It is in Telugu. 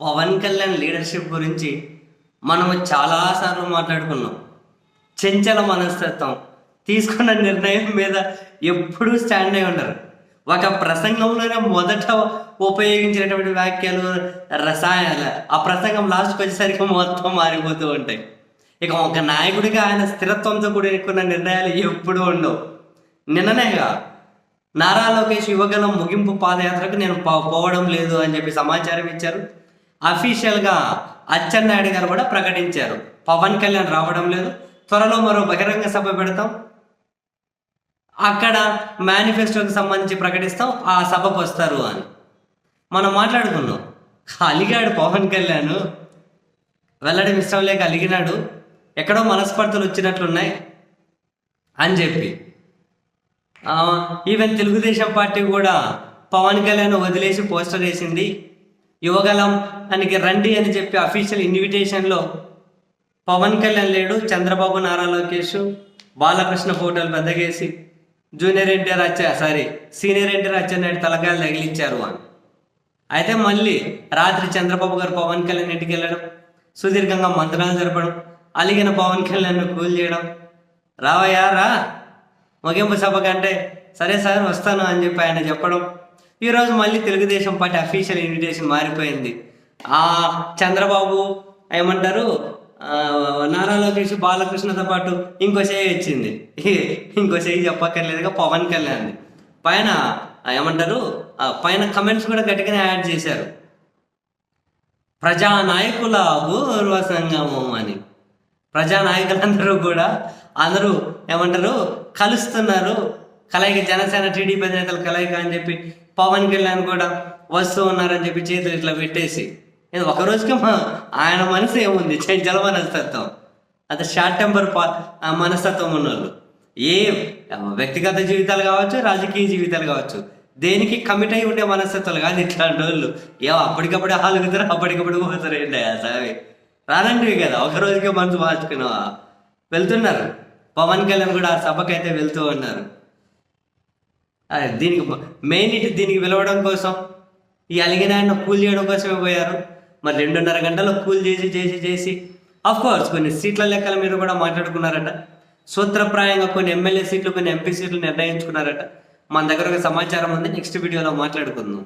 పవన్ కళ్యాణ్ లీడర్షిప్ గురించి మనము చాలాసార్లు మాట్లాడుకున్నాం. చెంచల మనస్తత్వం తీసుకున్న నిర్ణయం మీద ఎప్పుడూ స్టాండ్ అయి ఉండరు. ఒక ప్రసంగంలోనే మొదట ఉపయోగించినటువంటి వ్యాఖ్యలు రసాయనాలు ఆ ప్రసంగం లాస్ట్కి వచ్చేసరికి మొత్తం మారిపోతూ ఉంటాయి. ఇక ఒక నాయకుడిగా ఆయన స్థిరత్వంతో కూడుకున్న నిర్ణయాలు ఎప్పుడూ ఉండవు. నిన్ననేగా నారా లోకేష్ యువగలం ముగింపు పాదయాత్రకు నేను పో- పోవడం లేదు అని చెప్పి సమాచారం ఇచ్చారు. అఫీషియల్గా అచ్చెన్నాయుడు గారు కూడా ప్రకటించారు. పవన్ కళ్యాణ్ రావడం లేదు. త్వరలో మరో బహిరంగ సభ పెడతాం. అక్కడ మేనిఫెస్టోకి సంబంధించి ప్రకటిస్తాం. ఆ సభకు వస్తారు అని. మనం మాట్లాడుకున్నాం. అలిగాడు పవన్ కళ్యాణ్. వెళ్ళడం ఇష్టం లేక అలిగినాడు ఎక్కడో మనస్పర్ధలు వచ్చినట్లున్నాయి అని చెప్పి. ఈవెన్ తెలుగుదేశం పార్టీ కూడా పవన్ కళ్యాణ్ వదిలేసి పోస్టర్ వేసింది. యువగలం దానికి రండి అని చెప్పి అఫీషియల్ ఇన్విటేషన్లో పవన్ కళ్యాణ్ లేడు చంద్రబాబు నారా లోకేష్ బాలకృష్ణ ఫోటోలు పెద్దగేసి జూనియర్ ఎన్టీఆర్ అచ్చా సారీ సీనియర్ ఎన్టీఆర్ అచ్చెన్నాయుడు తలకాయలు తగిలించారు అని. అయితే మళ్ళీ రాత్రి చంద్రబాబు గారు పవన్ కళ్యాణ్ ఇంటికి వెళ్ళడం సుదీర్ఘంగా మంత్రాలు జరపడం అలిగిన పవన్ కళ్యాణ్ కూల్ చేయడం. రావయ్యా రా. ముగింపు సభ కంటే సరే సార్ వస్తాను అని చెప్పి ఆయన చెప్పడం. ఈరోజు మళ్ళీ తెలుగుదేశం పార్టీ అఫీషియల్ ఇన్విటేషన్ మారిపోయింది. ఆ చంద్రబాబు ఏమంటారు? నారా లోకేష్ బాలకృష్ణతో పాటు ఇంకో చేయి వచ్చింది ఇంకో చేయి చెప్పక్కర్లేదుగా పవన్ కళ్యాణ్ పైన ఏమంటారు? పైన కమెంట్స్ కూడా గట్టిగానే యాడ్ చేశారు. ప్రజానాయకుల గౌరవ సంగమం అని. ప్రజానాయకులందరూ కూడా అందరూ ఏమంటారు? కలుస్తున్నారు. కలయిక జనసేన టీడీపీ నేతలు కలయిక అని చెప్పి పవన్ కళ్యాణ్ కూడా వస్తూ ఉన్నారని చెప్పి చేతులు ఇట్లా పెట్టేసి. ఇది ఒక రోజుకి మా ఆయన మనసు ఏముంది? చంచల మనస్తత్వం. అది షార్ట్ టెంపర్ పా ఆ మనస్తత్వం ఉన్నోళ్ళు. ఏ వ్యక్తిగత జీవితాలు కావచ్చు రాజకీయ జీవితాలు కావచ్చు దేనికి కమిట్ అయి ఉండే మనస్తత్వాలు కాదు ఇట్లాంటి వాళ్ళు. ఏమో అప్పటికప్పుడే ఆలుగుతారు అప్పటికప్పుడు పోతారు. ఏంటి సావి? రానంటివి కదా. ఒక రోజుకే మనసు మార్చుకున్నావా? వెళ్తున్నారు. పవన్ కళ్యాణ్ కూడా ఆ సభకైతే వెళ్తూ ఉన్నారు. దీనికి మెయిన్ ఇటు దీనికి పిలవడం కోసం ఈ అలిగిన ఆయన కూల్ చేయడం కోసమే పోయారు. మరి రెండున్నర గంటలు కూల్ చేసి చేసి చేసి కోర్స్ కొన్ని సీట్ల లెక్కల మీద కూడా మాట్లాడుకున్నారట. సూత్రప్రాయంగా కొన్ని ఎమ్మెల్యే సీట్లు కొన్ని ఎంపీ సీట్లు నిర్ణయించుకున్నారట. మన దగ్గర ఒక సమాచారం ఉంది నెక్స్ట్ వీడియోలో మాట్లాడుకుందాం.